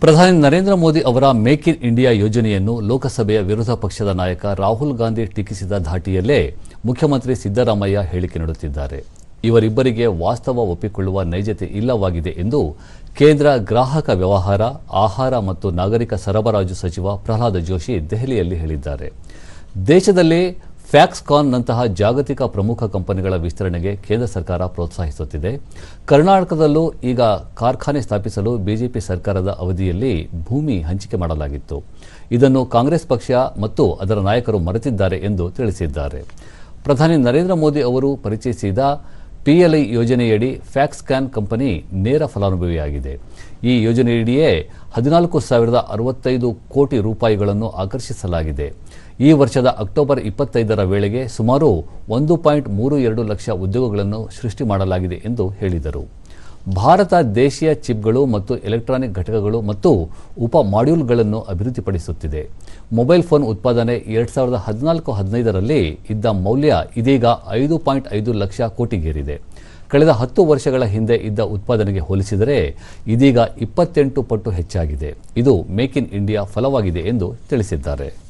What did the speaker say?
ಪ್ರಧಾನಿ ನರೇಂದ್ರ ಮೋದಿ ಅವರ make in India ಯೋಜನೆಯನ್ನು ಲೋಕಸಭೆಯ ವಿರೋಧ ಪಕ್ಷದ ನಾಯಕ ರಾಹುಲ್ ಗಾಂಧಿ ಟೀಕಿಸಿದ ಧಾಟಿಯಲ್ಲೇ ಮುಖ್ಯಮಂತ್ರಿ ಸಿದ್ದರಾಮಯ್ಯ ಹೇಳಿಕೆ ನೀಡುತ್ತಿದ್ದಾರೆ. ಇವರಿಬ್ಬರಿಗೆ ವಾಸ್ತವ ಒಪ್ಪಿಕೊಳ್ಳುವ ನೈಜತೆ ಇಲ್ಲವಾಗಿದೆ ಎಂದು ಕೇಂದ್ರ ಗ್ರಾಹಕ ವ್ಯವಹಾರ, ಆಹಾರ ಮತ್ತು ನಾಗರಿಕ ಸರಬರಾಜು ಸಚಿವ ಪ್ರಹ್ಲಾದ ಜೋಶಿ ದೆಹಲಿಯಲ್ಲಿ ಹೇಳಿದ್ದಾರೆ. ದೇಶದಲ್ಲಿ ಫ್ಯಾಕ್ಸ್ಕಾನ್ನಂತಹ ಜಾಗತಿಕ ಪ್ರಮುಖ ಕಂಪನಿಗಳ ವಿಸ್ತರಣೆಗೆ ಕೇಂದ್ರ ಸರ್ಕಾರ ಪ್ರೋತ್ಸಾಹಿಸುತ್ತಿದೆ. ಕರ್ನಾಟಕದಲ್ಲೂ ಈಗ ಕಾರ್ಖಾನೆ ಸ್ಥಾಪಿಸಲು ಬಿಜೆಪಿ ಸರ್ಕಾರದ ಅವಧಿಯಲ್ಲಿ ಭೂಮಿ ಹಂಚಿಕೆ ಮಾಡಲಾಗಿತ್ತು. ಇದನ್ನು ಕಾಂಗ್ರೆಸ್ ಪಕ್ಷ ಮತ್ತು ಅದರ ನಾಯಕರು ಮರೆತಿದ್ದಾರೆ ಎಂದು ತಿಳಿಸಿದ್ದಾರೆ. ಪ್ರಧಾನಿ ನರೇಂದ್ರ ಮೋದಿ ಅವರು ಪರಿಚಯಿಸಿದ ಪಿಎಲ್ಐ ಯೋಜನೆಯಡಿ ಫ್ಯಾಕ್ಸ್ಕ್ಯಾನ್ ಕಂಪನಿ ನೇರ ಫಲಾನುಭವಿಯಾಗಿದೆ. ಈ ಯೋಜನೆಯಡಿಯೇ ಹದಿನಾಲ್ಕು ಸಾವಿರದ ಅರವತ್ತೈದು ಕೋಟಿ ರೂಪಾಯಿಗಳನ್ನು ಆಕರ್ಷಿಸಲಾಗಿದೆ. ಈ ವರ್ಷದ ಅಕ್ಟೋಬರ್ ಇಪ್ಪತ್ತೈದರ ವೇಳೆಗೆ ಸುಮಾರು ಒಂದು ಪಾಯಿಂಟ್ ಮೂರು ಎರಡು ಲಕ್ಷ ಉದ್ಯೋಗಗಳನ್ನು ಸೃಷ್ಟಿ ಮಾಡಲಾಗಿದೆ ಎಂದು ಹೇಳಿದರು. ಭಾರತ ದೇಶೀಯ ಚಿಪ್ಗಳು ಮತ್ತು ಎಲೆಕ್ಟ್ರಾನಿಕ್ ಘಟಕಗಳು ಮತ್ತು ಉಪ ಮಾಡ್ಯೂಲ್ಗಳನ್ನು ಅಭಿವೃದ್ಧಿಪಡಿಸುತ್ತಿದೆ. ಮೊಬೈಲ್ ಫೋನ್ ಉತ್ಪಾದನೆ ಎರಡು ಸಾವಿರದ ಹದಿನಾಲ್ಕು ಹದಿನೈದರಲ್ಲಿ ಇದ್ದ ಮೌಲ್ಯ ಇದೀಗ ಐದು ಪಾಯಿಂಟ್ ಐದು ಲಕ್ಷ ಕೋಟಿಗೇರಿದೆ. ಕಳೆದ ಹತ್ತು ವರ್ಷಗಳ ಹಿಂದೆ ಇದ್ದ ಉತ್ಪಾದನೆಗೆ ಹೋಲಿಸಿದರೆ ಇದೀಗ ಇಪ್ಪತ್ತೆಂಟು ಪಟ್ಟು ಹೆಚ್ಚಾಗಿದೆ. ಇದು ಮೇಕ್ ಇನ್ ಇಂಡಿಯಾ ಫಲವಾಗಿದೆ ಎಂದು ತಿಳಿಸಿದ್ದಾರೆ.